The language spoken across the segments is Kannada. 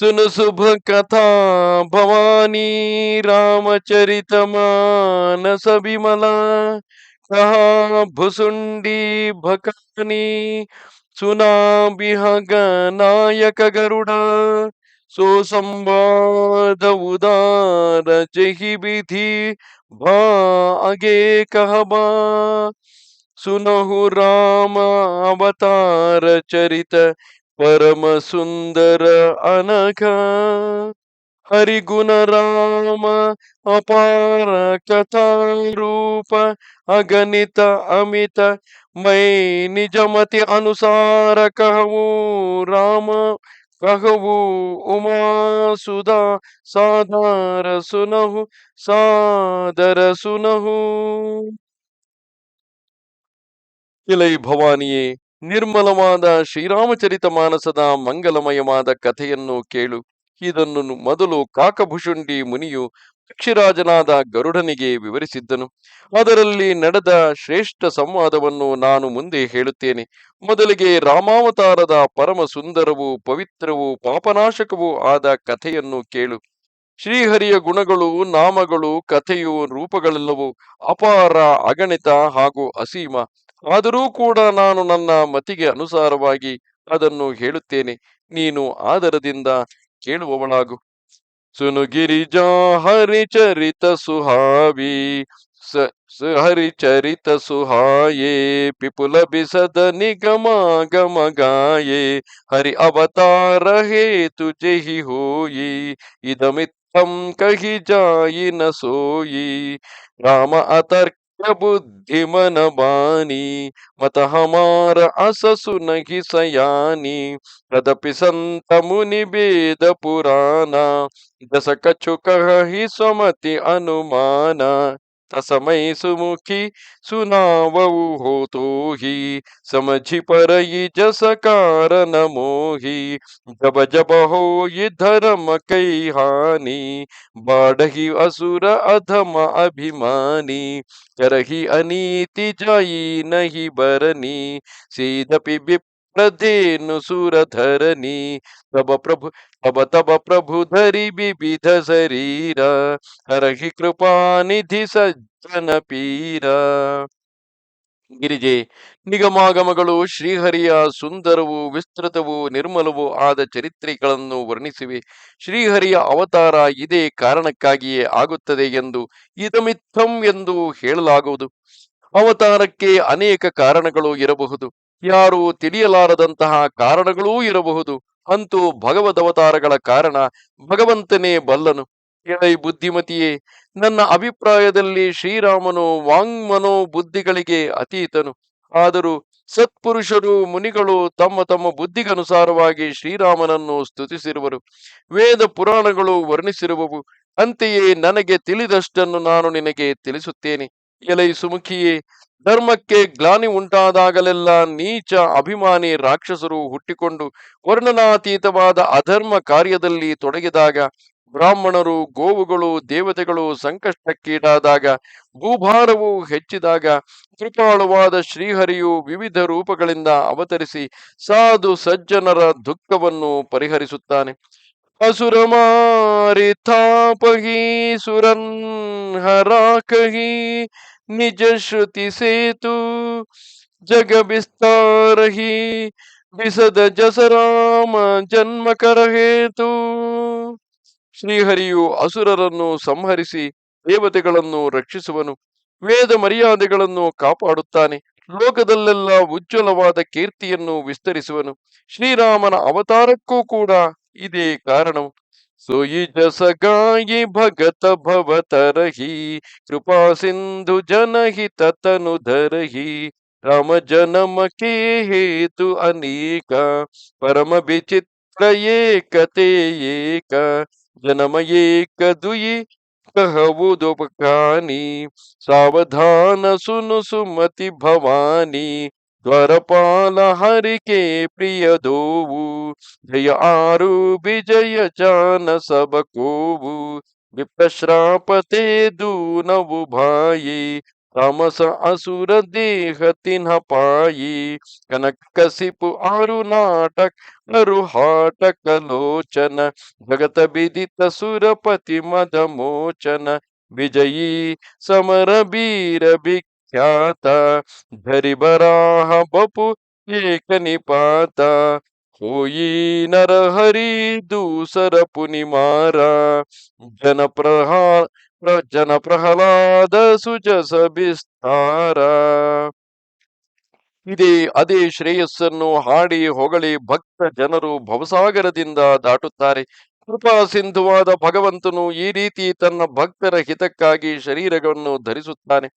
सुन शुभ कथा, भवानी रामचरित मानस विमला कहा, भुसुंडी भकानी, सुना बिहग नायक गरुड़ा। सो संवाद उदार, जहि विधि, भा आगे कहबा। सुनहु राम अवतार चरित ಪರಮ ಸುಂದರ ಅನಘ ಹರಿಗುಣ ರಾಮ ಅಪಾರ ಕಥಾರೂಪ, ಅಗಣಿತ ಅಮಿತ, ಮೈ ನಿಜಮತಿ ಅನುಸಾರ ಕಹವು ರಾಮ, ಕಹವು ಉಮಾ ಸುಧಾ ಸಾಧಾರ ಸುನಹು, ಸಾದರ ಸುನಹು. ಇಲೈ ಭವಾನಿಯೇ ನಿರ್ಮಲವಾದ ಶ್ರೀರಾಮಚರಿತ ಮಾನಸದ ಮಂಗಲಮಯವಾದ ಕಥೆಯನ್ನು ಕೇಳು. ಇದನ್ನು ಮೊದಲು ಕಾಕಭುಷುಂಡಿ ಮುನಿಯು ಪಕ್ಷಿರಾಜನಾದ ಗರುಡನಿಗೆ ವಿವರಿಸಿದ್ದನು. ಅದರಲ್ಲಿ ನಡೆದ ಶ್ರೇಷ್ಠ ಸಂವಾದವನ್ನು ನಾನು ಮುಂದೆ ಹೇಳುತ್ತೇನೆ. ಮೊದಲಿಗೆ ರಾಮಾವತಾರದ ಪರಮ ಸುಂದರವೂ ಪವಿತ್ರವೂ ಪಾಪನಾಶಕವೂ ಆದ ಕಥೆಯನ್ನು ಕೇಳು. ಶ್ರೀಹರಿಯ ಗುಣಗಳು, ನಾಮಗಳು, ಕಥೆಯು ರೂಪಗಳೆಲ್ಲವೂ ಅಪಾರ ಅಗಣಿತ ಹಾಗೂ ಅಸೀಮ. ಆದರೂ ಕೂಡ ನಾನು ನನ್ನ ಮತಿಗೆ ಅನುಸಾರವಾಗಿ ಅದನ್ನು ಹೇಳುತ್ತೇನೆ. ನೀನು ಆದರದಿಂದ ಕೇಳುವವಳಾಗು. ಸುನುಗಿರಿಜಾ ಹರಿಚರಿತ ಸುಹಾವಿ, ಸ ಸ- ಹರಿಚರಿತ ಸುಹಾಯೇ, ಪಿಪುಲ ಬಿಸದ ನಿಗಮ ಗಮ ಗಾಯೇ, ಹರಿ ಅವತಾರ ಹೇತು ಜಹಿ ಹೋಯಿ, ಇದಮಿತ್ತಂ ಕಹಿ ಜಾಯಿ ಸೋಯಿ, ರಾಮ ಅತರ್ಕ बुद्धि मन बानी मत हमार अससु नहीं सयानी तदपि संत मुनि वेद पुराना दस कछु कहि स्वमति अनुमान तसमय सुमुखी सुनावऊ हो तो ही समझी परई जस कारण मोही जब जब हो ये धर्म कई हानि, बाढ़ही असुर अधम अभिमानी। करही अनीति जाई नहीं बरनी, सीदपि ಪ್ರಧೇನು ಸುರಧರಣಿ ತಬ ಪ್ರಭು ತಬ ತಬ ಪ್ರಭು ಧರಿ ಬಿಬಿಧ ಶರೀರ, ಹರಹಿ ಕೃಪಾನಿಧಿ ಸಜ್ಜನ ಪೀರ. ಗಿರಿಜೆ, ನಿಗಮಾಗಮಗಳು ಶ್ರೀಹರಿಯ ಸುಂದರವು ವಿಸ್ತೃತವು ನಿರ್ಮಲವು ಆದ ಚರಿತ್ರೆಗಳನ್ನು ವರ್ಣಿಸಿವೆ. ಶ್ರೀಹರಿಯ ಅವತಾರ ಇದೇ ಕಾರಣಕ್ಕಾಗಿಯೇ ಆಗುತ್ತದೆ ಎಂದು ಇದಮಿತ್ತಂ ಎಂದು ಹೇಳಲಾಗುವುದು. ಅವತಾರಕ್ಕೆ ಅನೇಕ ಕಾರಣಗಳು ಇರಬಹುದು. ಯಾರು ತಿಳಿಯಲಾರದಂತಹ ಕಾರಣಗಳೂ ಇರಬಹುದು. ಅಂತೂ ಭಗವದವತಾರಗಳ ಕಾರಣ ಭಗವಂತನೇ ಬಲ್ಲನು. ಎಳೈ ಬುದ್ಧಿಮತಿಯೇ, ನನ್ನ ಅಭಿಪ್ರಾಯದಲ್ಲಿ ಶ್ರೀರಾಮನು ವಾಂಗ್ಮನೋ ಬುದ್ಧಿಗಳಿಗೆ ಅತೀತನು. ಆದರೂ ಸತ್ಪುರುಷರು ಮುನಿಗಳು ತಮ್ಮ ತಮ್ಮ ಬುದ್ಧಿಗನುಸಾರವಾಗಿ ಶ್ರೀರಾಮನನ್ನು ಸ್ತುತಿಸಿರುವರು. ವೇದ ಪುರಾಣಗಳು ವರ್ಣಿಸಿರುವವು. ಅಂತೆಯೇ ನನಗೆ ತಿಳಿದಷ್ಟನ್ನು ನಾನು ನಿನಗೆ ತಿಳಿಸುತ್ತೇನೆ. ಎಲೈ ಸುಮುಖಿಯೇ ಧರ್ಮಕ್ಕೆ ಗ್ಲಾನಿ ಉಂಟಾದಾಗಲೆಲ್ಲ ನೀಚ ಅಭಿಮಾನಿ ರಾಕ್ಷಸರು ಹುಟ್ಟಿಕೊಂಡು ವರ್ಣನಾತೀತವಾದ ಅಧರ್ಮ ಕಾರ್ಯದಲ್ಲಿ ತೊಡಗಿದಾಗ ಬ್ರಾಹ್ಮಣರು, ಗೋವುಗಳು, ದೇವತೆಗಳು ಸಂಕಷ್ಟಕ್ಕೀಡಾದಾಗ, ಭೂಭಾರವು ಹೆಚ್ಚಿದಾಗ ಕೃಪಾಳುವಾದ ಶ್ರೀಹರಿಯು ವಿವಿಧ ರೂಪಗಳಿಂದ ಅವತರಿಸಿ ಸಾಧು ಸಜ್ಜನರ ದುಃಖವನ್ನು ಪರಿಹರಿಸುತ್ತಾನೆ. ಅಸುರ ಮಾರಿ ತಾಪಹಿ ಸುರನ್ ಹರಾಕಹಿ ನಿಜ ಶ್ರುತಿ ಸೇತು ಜಗ ವಿಸ್ತಾರಹಿ ಬಿಸದ ಜಸರಾಮ ಜನ್ಮ ಕರಹೇತು ಶ್ರೀಹರಿಯು ಅಸುರರನ್ನು ಸಂಹರಿಸಿ ದೇವತೆಗಳನ್ನು ರಕ್ಷಿಸುವನು, ವೇದ ಮರ್ಯಾದೆಗಳನ್ನು ಕಾಪಾಡುತ್ತಾನೆ, ಲೋಕದಲ್ಲೆಲ್ಲ ಉಜ್ವಲವಾದ ಕೀರ್ತಿಯನ್ನು ವಿಸ್ತರಿಸುವನು, ಶ್ರೀರಾಮನ ಅವತಾರಕ್ಕೂ ಕೂಡ ಇದೇ ಕಾರಣವು ಸೋಯಿ ಜಸಗಾಯಿ ಭಗತ ಭವತರಹಿ ಕೃಪಾ ಸಿಂಧು ಜನಹಿತ ತನು ಧರಹಿ ರಾಮ ಜನಮ ಕೆ ಹೇತು ಅನೇಕ ಪರಮ ವಿಚಿತ್ರ ಏಕತೆ ಏಕ ಜನಮ ಏಕ ದುಯಿ ಕಹವುದುಪಕಾನಿ ಸಾವಧಾನ ಸುನು ಸುಮತಿ ಭವಾನಿ द्वरपाल हरि के प्रिय दो जय आरु विजय जान सबको विप्रश्राप ते दूनवु भाई। तामस असुर देह तिन्ह पाई। कनक कसिपु आरु नाटक नरुहाटक लोचन। जगत विदित सुरपति मद मोचन। विजयी समर बीर ಧರಿ ಬರಾಹ ಬಪು ಏಕ ನಿಪಾತ ಹೋಯಿ ನರಹರಿ ದೂಸರ ಪುನಿಮಾರ ಜನ ಪ್ರಹಾ ಪ್ರ- ಜನ ಪ್ರಹ್ಲಾದ ಸುಜಸ ಬಿಸ್ತಾರ ಇದೇ ಅದೇ ಶ್ರೇಯಸ್ಸನ್ನು ಹಾಡಿ ಹೊಗಳಿ ಭಕ್ತ ಜನರು ಭವಸಾಗರದಿಂದ ದಾಟುತ್ತಾರೆ. ಕೃಪಾ ಸಿಂಧುವಾದ ಭಗವಂತನು ಈ ರೀತಿ ತನ್ನ ಭಕ್ತರ ಹಿತಕ್ಕಾಗಿ ಶರೀರವನ್ನು ಧರಿಸುತ್ತಾನೆ.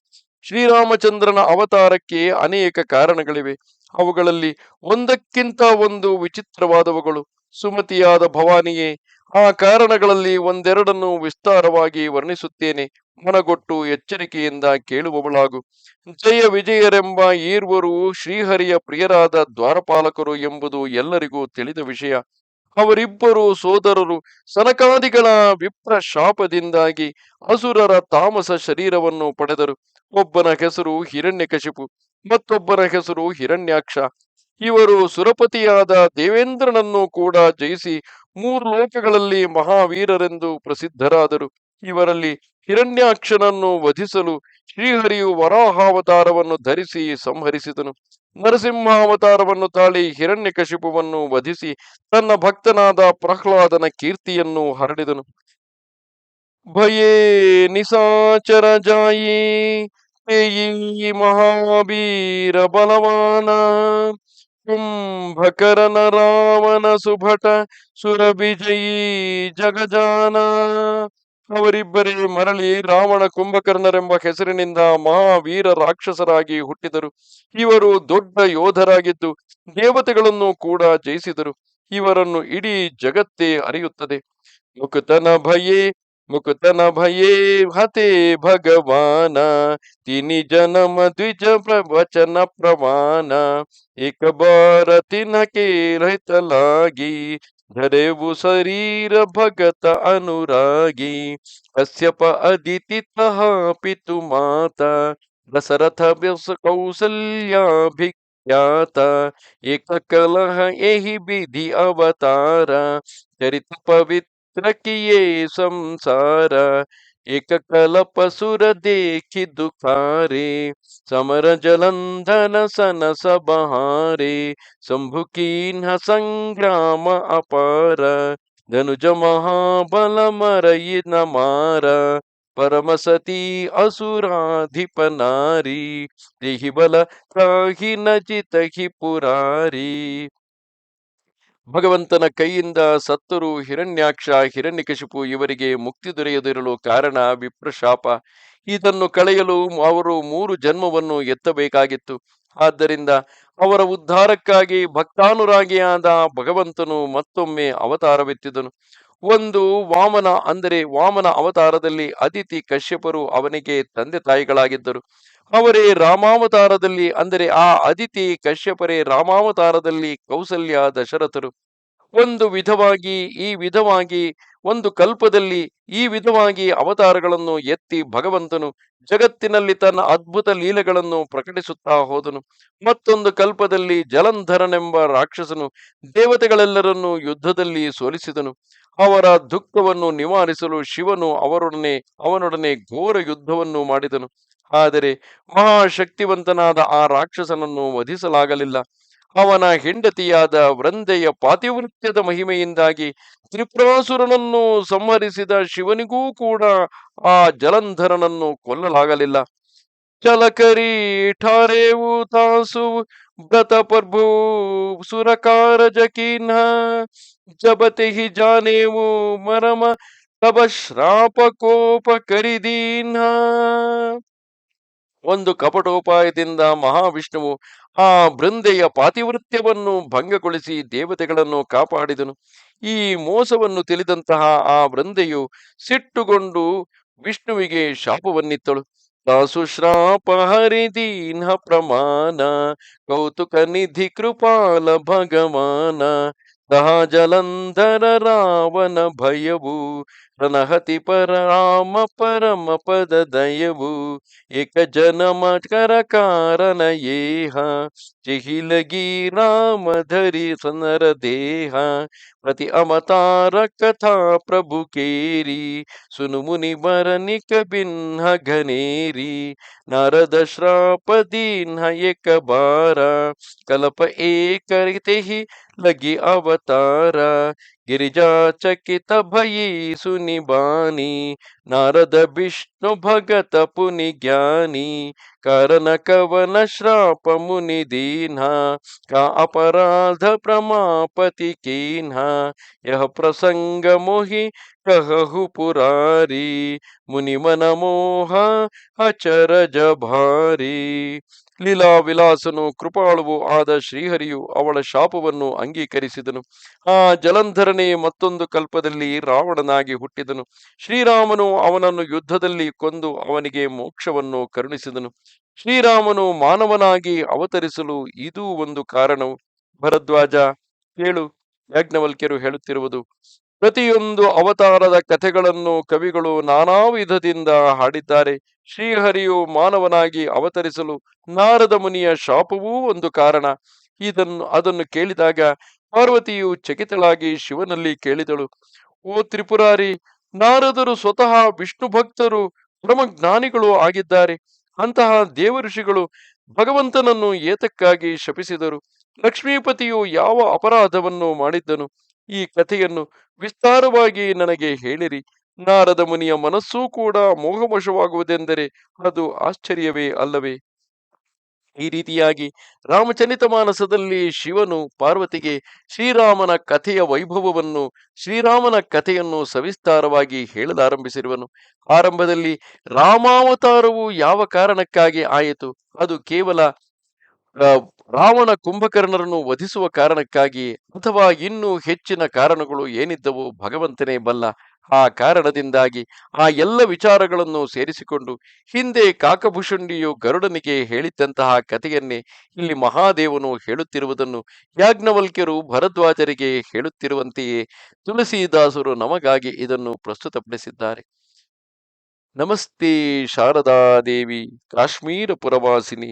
ಶ್ರೀರಾಮಚಂದ್ರನ ಅವತಾರಕ್ಕೆ ಅನೇಕ ಕಾರಣಗಳಿವೆ. ಅವುಗಳಲ್ಲಿ ಒಂದಕ್ಕಿಂತ ಒಂದು ವಿಚಿತ್ರವಾದವುಗಳು. ಸುಮತಿಯಾದ ಭವಾನಿಯೇ, ಆ ಕಾರಣಗಳಲ್ಲಿ ಒಂದೆರಡನ್ನು ವಿಸ್ತಾರವಾಗಿ ವರ್ಣಿಸುತ್ತೇನೆ. ಮನಗೊಟ್ಟು ಎಚ್ಚರಿಕೆಯಿಂದ ಕೇಳುವವಳಾಗು. ಜಯ ವಿಜಯರೆಂಬ ಈರ್ವರು ಶ್ರೀಹರಿಯ ಪ್ರಿಯರಾದ ದ್ವಾರಪಾಲಕರು ಎಂಬುದು ಎಲ್ಲರಿಗೂ ತಿಳಿದ ವಿಷಯ. ಅವರಿಬ್ಬರು ಸೋದರರು ಸನಕಾದಿಗಳ ವಿಪ್ರ ಶಾಪದಿಂದಾಗಿ ಅಸುರರ ತಾಮಸ ಶರೀರವನ್ನು ಪಡೆದರು. ಒಬ್ಬನ ಹೆಸರು ಹಿರಣ್ಯಕಶಿಪು, ಮತ್ತೊಬ್ಬನ ಹೆಸರು ಹಿರಣ್ಯಾಕ್ಷ. ಇವರು ಸುರಪತಿಯಾದ ದೇವೇಂದ್ರನನ್ನು ಕೂಡ ಜಯಿಸಿ ಮೂರು ಲೋಕಗಳಲ್ಲಿ ಮಹಾವೀರರೆಂದು ಪ್ರಸಿದ್ಧರಾದರು. ಇವರಲ್ಲಿ ಹಿರಣ್ಯಾಕ್ಷನನ್ನು ವಧಿಸಲು ಶ್ರೀಹರಿಯು ವರಾಹಾವತಾರವನ್ನು ಧರಿಸಿ ಸಂಹರಿಸಿದನು. ನರಸಿಂಹಾವತಾರವನ್ನು ತಾಳಿ ಹಿರಣ್ಯಕಶಿಪುವನ್ನು ವಧಿಸಿ ತನ್ನ ಭಕ್ತನಾದ ಪ್ರಹ್ಲಾದನ ಕೀರ್ತಿಯನ್ನು ಹರಡಿದನು. ಭಯೇ ನಿಸಾಚರ ಜಾಯಿ ತೇಯಿ ಮಹಾವೀರ ಬಲವಾನ ಕುಂಭಕರನ ರಾವಣ ಸುಭಟ ಸುರವಿಜಯೀ ಜಗಜಾನ ಅವರಿಬ್ಬರೇ ಮರಳಿ ರಾವಣ ಕುಂಭಕರ್ಣರೆಂಬ ಹೆಸರಿನಿಂದ ಮಹಾವೀರ ರಾಕ್ಷಸರಾಗಿ ಹುಟ್ಟಿದರು. ಇವರು ದೊಡ್ಡ ಯೋಧರಾಗಿದ್ದು ದೇವತೆಗಳನ್ನು ಕೂಡ ಜಯಿಸಿದರು. ಇವರನ್ನು ಇಡೀ ಜಗತ್ತೇ ಅರಿಯುತ್ತದೆ. ಮುಕುತನ ಭಯೇ मुक्त न भये हते भगवान। तीन जनम द्विज प्रवचन प्रमाण। एक बार तीन के रहित लागी। धरे वो शरीर भगत अनुरागी। अस्यप अदितितः पितु माता। दशरथ कौसल्या भिख्याता। एक कलह यही विधि अवतारा। चरित पवित्र मित्र किए एक कलप सुर देखी दुखारे, समर जलंधन सन सबहारे शंभु की संग्राम अपार। धनुज महाबल मरई न मार, परम सती असुराधिप नारी। देहि बल त्राहि न जित पुरारी। ಭಗವಂತನ ಕೈಯಿಂದ ಸತ್ತರು ಹಿರಣ್ಯಾಕ್ಷ, ಹಿರಣ್ಯಕಶಿಪು ಇವರಿಗೆ ಮುಕ್ತಿ ದೊರೆಯದಿರಲು ಕಾರಣ ವಿಪ್ರಶಾಪ. ಇದನ್ನು ಕಳೆಯಲು ಅವರು ಮೂರು ಜನ್ಮವನ್ನು ಎತ್ತಬೇಕಾಗಿತ್ತು. ಆದ್ದರಿಂದ ಅವರ ಉದ್ಧಾರಕ್ಕಾಗಿ ಭಕ್ತಾನುರಾಗಿಯಾದ ಭಗವಂತನು ಮತ್ತೊಮ್ಮೆ ಅವತಾರವೆತ್ತಿದನು. ಒಂದು ವಾಮನ, ಅಂದರೆ ವಾಮನ ಅವತಾರದಲ್ಲಿ ಅದಿತಿ ಕಶ್ಯಪರು ಅವನಿಗೆ ತಂದೆ ತಾಯಿಗಳಾಗಿದ್ದರು. ಅವರೇ ರಾಮಾವತಾರದಲ್ಲಿ, ಅಂದರೆ ಆ ಅದಿತಿ ಕಶ್ಯಪರೇ ರಾಮಾವತಾರದಲ್ಲಿ ಕೌಸಲ್ಯ ದಶರಥರು. ಒಂದು ವಿಧವಾಗಿ, ಈ ವಿಧವಾಗಿ, ಒಂದು ಕಲ್ಪದಲ್ಲಿ ಈ ವಿಧವಾಗಿ ಅವತಾರಗಳನ್ನು ಎತ್ತಿ ಭಗವಂತನು ಜಗತ್ತಿನಲ್ಲಿ ತನ್ನ ಅದ್ಭುತ ಲೀಲೆಗಳನ್ನು ಪ್ರಕಟಿಸುತ್ತಾ ಹೋದನು. ಮತ್ತೊಂದು ಕಲ್ಪದಲ್ಲಿ ಜಲಂಧರನೆಂಬ ರಾಕ್ಷಸನು ದೇವತೆಗಳೆಲ್ಲರನ್ನು ಯುದ್ಧದಲ್ಲಿ ಸೋಲಿಸಿದನು. ಅವರ ದುಃಖವನ್ನು ನಿವಾರಿಸಲು ಶಿವನು ಅವರೊಡನೆ, ಅವನೊಡನೆ ಘೋರ ಯುದ್ಧವನ್ನು ಮಾಡಿದನು. ಆದರೆ ಮಹಾಶಕ್ತಿವಂತನಾದ ಆ ರಾಕ್ಷಸನನ್ನು ವಧಿಸಲಾಗಲಿಲ್ಲ. ಅವನ ಹೆಂಡತಿಯಾದ ವೃಂದೆಯ ಪಾತಿವೃತ್ಯದ ಮಹಿಮೆಯಿಂದಾಗಿ ತ್ರಿಪುರಾಸುರನನ್ನು ಸಂಹರಿಸಿದ ಶಿವನಿಗೂ ಕೂಡ ಆ ಜಲಂಧರನನ್ನು ಕೊಲ್ಲಲಾಗಲಿಲ್ಲ. ಚಲಕರಿ ಠಾರೇವು ತಾಸು ವ್ರತ ಪ್ರಭು ಸುರಕಾರ ಜಕೀನ ಜಬತೆ ಹಿ ಜಾನೇವು ಮರಮ ತಬ ಶ್ರಾಪ ಕೋಪ ಕರಿದೀನ ಒಂದು ಕಪಟೋಪಾಯದಿಂದ ಮಹಾವಿಷ್ಣುವು ಆ ಬೃಂದೆಯ ಪಾತಿವೃತ್ಯವನ್ನು ಭಂಗಗೊಳಿಸಿ ದೇವತೆಗಳನ್ನು ಕಾಪಾಡಿದನು. ಈ ಮೋಸವನ್ನು ತಿಳಿದಂತಹ ಆ ವೃಂದೆಯು ಸಿಟ್ಟುಗೊಂಡು ವಿಷ್ಣುವಿಗೆ ಶಾಪವನ್ನಿತ್ತಳು. ತಾಸು ಶ್ರಾಪ ಹರಿದೀನ ಪ್ರಮಾಣ, ಕೌತುಕ ನಿಧಿ ಕೃಪಾಲ ಭಗವಾನ ಸಹ ಜಲಂಧರ ರಾವಣ ಭಯವು ರಣಹತಿ ಪರರಾಮ ಪರಮ ಪದ ದಯವು, ಏಕ ಜನಮ ಕರ ಕಾರಣ ಏಹ. ಚಿಹಿಲಗಿ ರಾಮ ಧರಿ ಸನರ ದೇಹ, ಪ್ರತಿ ಅವತಾರ ಕಥಾ ಪ್ರಭು ಕೇರಿ, ಸುನು ಮುನಿ ಬರನಿಕ ಭಿನ್ನ ಘನೇರಿ, ನಾರದ ಶ್ರಾಪ ದೀನ್ಹ ಏಕ ಬಾರ ಕಲಪ ಏಕರಿತೆ ಲಗಿ ಅವತಾರ गिरिजा चकित भयी सुनि बानी, नारद विष्णु भगत पुनि ज्ञानी करण कवन श्राप मुनि दीना का अपराध प्रमापति कीन्हा यह प्रसंग मोहि कहु पुरारी मुनि मन मोह अचरज भारी। ಲೀಲಾ ವಿಲಾಸನು ಕೃಪಾಳುವು ಆದ ಶ್ರೀಹರಿಯು ಅವಳ ಶಾಪವನ್ನು ಅಂಗೀಕರಿಸಿದನು. ಆ ಜಲಂಧರನೇ ಮತ್ತೊಂದು ಕಲ್ಪದಲ್ಲಿ ರಾವಣನಾಗಿ ಹುಟ್ಟಿದನು. ಶ್ರೀರಾಮನು ಅವನನ್ನು ಯುದ್ಧದಲ್ಲಿ ಕೊಂದು ಅವನಿಗೆ ಮೋಕ್ಷವನ್ನು ಕರುಣಿಸಿದನು. ಶ್ರೀರಾಮನು ಮಾನವನಾಗಿ ಅವತರಿಸಲು ಇದೂ ಒಂದು ಕಾರಣವು. ಭರದ್ವಾಜ ಕೇಳು, ಯಾಜ್ಞವಲ್ಕ್ಯರು ಹೇಳುತ್ತಿರುವುದು. ಪ್ರತಿಯೊಂದು ಅವತಾರದ ಕಥೆಗಳನ್ನು ಕವಿಗಳು ನಾನಾ ವಿಧದಿಂದ ಹಾಡಿದ್ದಾರೆ. ಶ್ರೀಹರಿಯು ಮಾನವನಾಗಿ ಅವತರಿಸಲು ನಾರದ ಮುನಿಯ ಶಾಪವೂ ಒಂದು ಕಾರಣ. ಇದನ್ನು ಅದನ್ನು ಕೇಳಿದಾಗ ಪಾರ್ವತಿಯು ಚಕಿತಳಾಗಿ ಶಿವನಲ್ಲಿ ಕೇಳಿದಳು. ಓ ತ್ರಿಪುರಾರಿ, ನಾರದರು ಸ್ವತಃ ವಿಷ್ಣು ಭಕ್ತರು ಪರಮ ಜ್ಞಾನಿಗಳು ಆಗಿದ್ದಾರೆ. ಅಂತಹ ದೇವ ಋಷಿಗಳು ಭಗವಂತನನ್ನು ಏತಕ್ಕಾಗಿ ಶಪಿಸಿದರು. ಲಕ್ಷ್ಮೀಪತಿಯು ಯಾವ ಅಪರಾಧವನ್ನು ಮಾಡಿದ್ದನು? ಈ ಕಥೆಯನ್ನು ವಿಸ್ತಾರವಾಗಿ ನನಗೆ ಹೇಳಿರಿ. ನಾರದ ಮುನಿಯ ಮನಸ್ಸೂ ಕೂಡ ಮೋಹವಶವಾಗುವುದೆಂದರೆ ಅದು ಆಶ್ಚರ್ಯವೇ ಅಲ್ಲವೇ? ಈ ರೀತಿಯಾಗಿ ರಾಮಚರಿತ ಮಾನಸದಲ್ಲಿ ಶಿವನು ಪಾರ್ವತಿಗೆ ಶ್ರೀರಾಮನ ಕಥೆಯ ವೈಭವವನ್ನು, ಶ್ರೀರಾಮನ ಕಥೆಯನ್ನು ಸವಿಸ್ತಾರವಾಗಿ ಹೇಳಲಾರಂಭಿಸಿರುವನು. ಆರಂಭದಲ್ಲಿ ರಾಮಾವತಾರವು ಯಾವ ಕಾರಣಕ್ಕಾಗಿ ಆಯಿತು? ಅದು ಕೇವಲ ರಾವಣ ಕುಂಭಕರ್ಣರನ್ನು ವಧಿಸುವ ಕಾರಣಕ್ಕಾಗಿ ಅಥವಾ ಇನ್ನೂ ಹೆಚ್ಚಿನ ಕಾರಣಗಳು ಏನಿದ್ದವು ಭಗವಂತನೇ ಬಲ್ಲ. ಆ ಕಾರಣದಿಂದಾಗಿ ಆ ಎಲ್ಲ ವಿಚಾರಗಳನ್ನು ಸೇರಿಸಿಕೊಂಡು ಹಿಂದೆ ಕಾಕಭುಷುಂಡಿಯು ಗರುಡನಿಗೆ ಹೇಳಿದ್ದಂತಹ ಕಥೆಯನ್ನೇ ಇಲ್ಲಿ ಮಹಾದೇವನು ಹೇಳುತ್ತಿರುವುದನ್ನು ಯಾಜ್ಞವಲ್ಕ್ಯರು ಭರದ್ವಾಜರಿಗೆ ಹೇಳುತ್ತಿರುವಂತೆಯೇ ತುಳಸಿದಾಸರು ನಮಗಾಗಿ ಇದನ್ನು ಪ್ರಸ್ತುತಪಡಿಸಿದ್ದಾರೆ. ನಮಸ್ತೆ ಶಾರದಾ ದೇವಿ ಕಾಶ್ಮೀರ ಪುರವಾಸಿನಿ.